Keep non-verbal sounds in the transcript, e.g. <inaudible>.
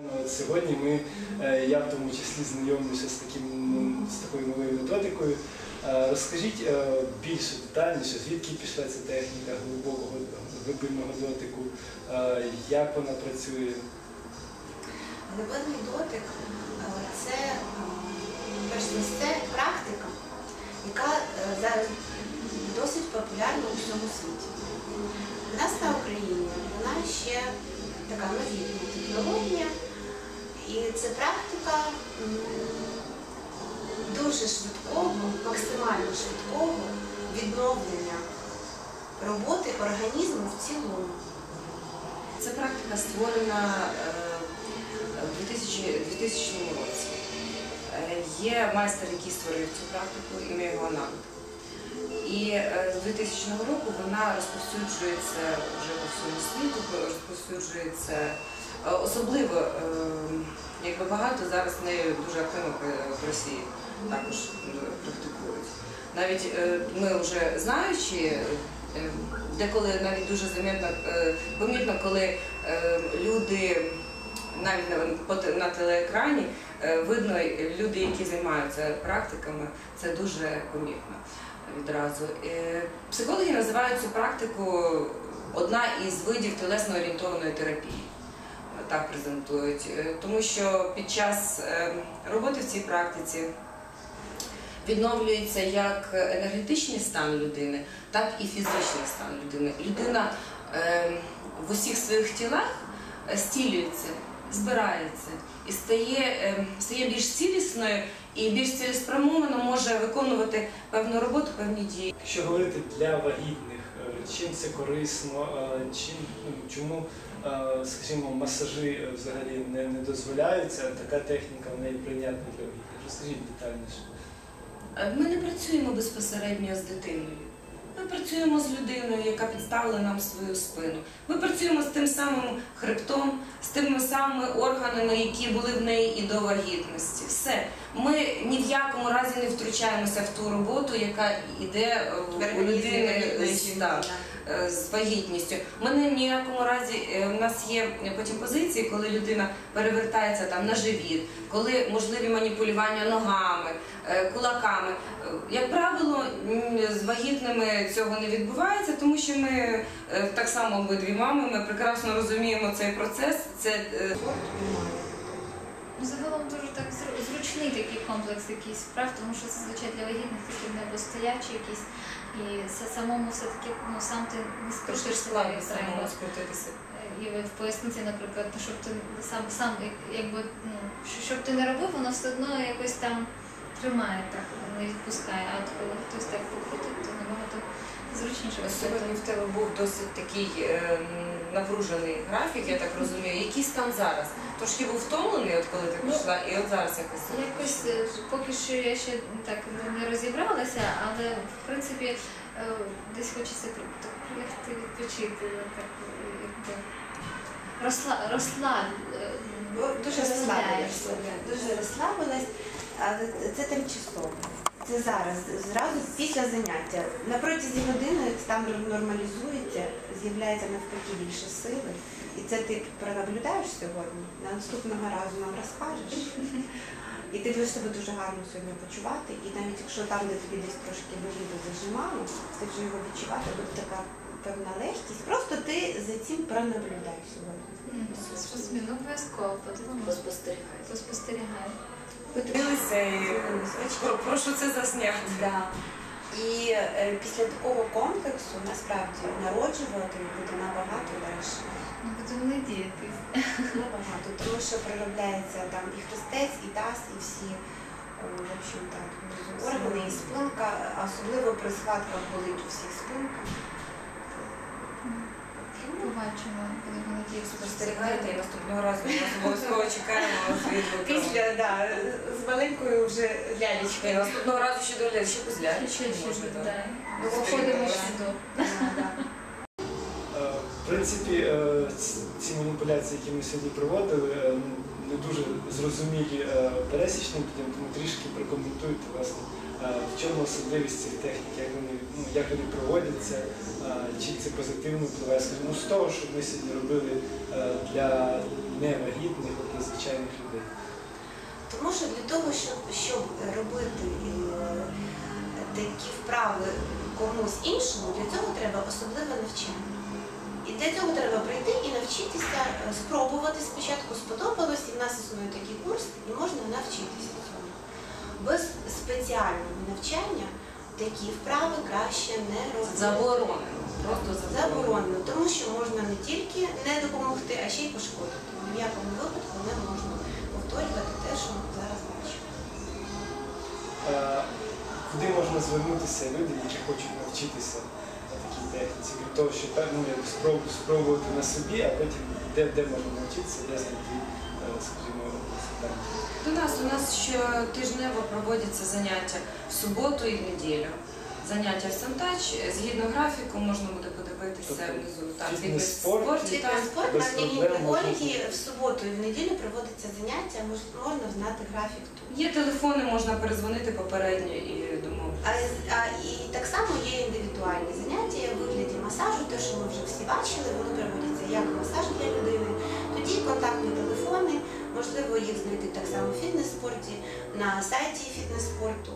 Ну, Сьогодні ми, е, я в тому числі знайомлюся з, таким, з такою новою методикою. Е, Розкажіть е, більше детальніше, звідки пішла ця техніка глибокого глибинного дотику, як вона працює. Глибинний дотик це перш практика, яка зараз досить популярна у всьому світі. У нас на Україні вона ще така новітня технологія, і це практика дуже швидкого, максимально швидкого відновлення роботи організму в цілому. Ця практика створена е, в 2000, 2000 році. Е, Є майстер, який створив цю практику, ім'я його Ананд. І е, з 2000 року вона розповсюджується вже по всьому світу, розповсюджується особливо, е, якби багато зараз нею дуже активно в- в Росії також е, практикують. Навіть е, ми вже знаючи, е, деколи навіть дуже замітно, е, помітно, коли е, люди навіть на, телеекрані е, видно люди, які займаються практиками, це дуже помітно відразу. Е, Психологи називають цю практику одна із видів телесно орієнтованої терапії. Так презентують, Е, тому що під час е, роботи в цій практиці відновлюється як енергетичний стан людини, так і фізичний стан людини. Людина е, в усіх своїх тілах стілюється, збирається і стає, стає більш цілісною і більш цілеспрямовано може виконувати певну роботу, певні дії. Якщо говорити для вагітних, чим це корисно, чим, ну, чому, скажімо, масажі е, взагалі не, не дозволяються, така техніка в неї прийнятна для вагітних. Розкажіть детальніше. Е, Ми не працюємо безпосередньо з дитиною. Ми працюємо з людиною, яка підставила нам свою спину. Ми працюємо з тим самим хребтом, з тими самими органами, які були в неї і до вагітності. Все. Ми ні в якому разі не втручаємося в ту роботу, яка йде е, в- у людини е, з вагітністю. Ми не ніякому разі е, у нас є потім позиції, коли людина перевертається там на живіт, коли можливі маніпулювання ногами, е, кулаками. Е, Як правило, з вагітними цього не відбувається, тому що ми е, так само обидві мами, ми прекрасно розуміємо цей процес. Це е, Ну, Загалом дуже так зручний такий комплекс якийсь вправ, тому що зазвичай для вагітних такі небостоячі якісь. І це самому все-таки ну, сам ти не скрутиш складно самому скрутитися. І в поясниці, наприклад, ну, щоб ти сам сам якби ну, щоб ти не робив, воно все одно якось там тримає так, не відпускає. А от коли хтось так покрутить, то набагато зручніше. Сьогодні в тебе був досить такий е, напружений графік, я так розумію. <laughs> Який стан зараз? Трошки був втомлений, от коли ти Ну, прийшла, і от зараз якось. Якось е, поки що я ще так не розібралася, але в принципі е, десь хочеться при- так прилягти відпочити, так е, якби розсла, розслаб, е, Бо Дуже розслабилась, дуже розслабилась, але це тимчасово. Це зараз, зразу після заняття. На протязі години стан нормалізується, з'являється навпаки більше сили. І це ти пронаблюдаєш сьогодні, на наступного разу нам розкажеш. І ти будеш себе дуже гарно сьогодні почувати. І навіть якщо там, де тобі десь трошки боліло зажимало, ти вже його відчувати, буде така певна легкість. Просто ти за цим пронаблюдай сьогодні. зрозуміло, обов'язково подивимося, Спостерігай. поспостерігаю. Подивилися і про- прошу це засняти. Да. І е, після такого комплексу насправді народжувати буде набагато легше. Ну, будемо надіятись. Набагато, тому що проробляється там і хрестець, і таз, і всі е, в общем, так, органи, і спинка, особливо при схватках болить у всіх спинка. Побачимо, коли надіятися. спостерігаєте і наступного разу ми вас обов'язково чекаємо вас відгуку. Після, да, з маленькою вже І лялечкою. наступного разу ще до ще позляли, Ще ще ще може. ще так. да. Ну, Виходимо ще до. Да, да. В принципі, е, ці маніпуляції, які ми сьогодні проводили, е, ну, не дуже зрозумілі е, пересічним людям, тому трішки прокоментуйте власне, в чому особливість цих технік, як вони, ну, як вони проводяться, чи це позитивно впливає, скажімо, ну, з того, що ми сьогодні робили для невагітних, для звичайних людей. Тому що для того, щоб, щоб робити такі вправи комусь іншому, для цього треба особливе навчання. І для цього треба прийти і навчитися е, спробувати спочатку сподобалось, і в нас існує такий курс, і можна навчитися цьому. Без спеціального навчання такі вправи краще не робити. Заборонено. Просто заборонено. Тому що можна не тільки не допомогти, а ще й пошкодити. Ні в якому випадку не можна повторювати те, що ми зараз бачимо. Е, Куди можна звернутися люди, які хочуть навчитися техніці, крім того, що так, ну, як спроб, спробувати на собі, а потім де, де можна навчитися, де знайти, е, скажімо, консультантів. До нас у нас щотижнево проводяться заняття в суботу і в неділю. Заняття в Сантач. Згідно графіку можна буде подивитися Тобто внизу. Так, так. Спорт на Євгенії Ольги в суботу і в неділю проводиться заняття, можна знати графік тут. Є телефони, можна перезвонити попередньо і домовитися. А, а і так само є що ми вже всі бачили, вони проводяться як масаж для людини. Тоді контактні телефони, можливо, їх знайти так само в фітнес-спорті, на сайті фітнес-спорту.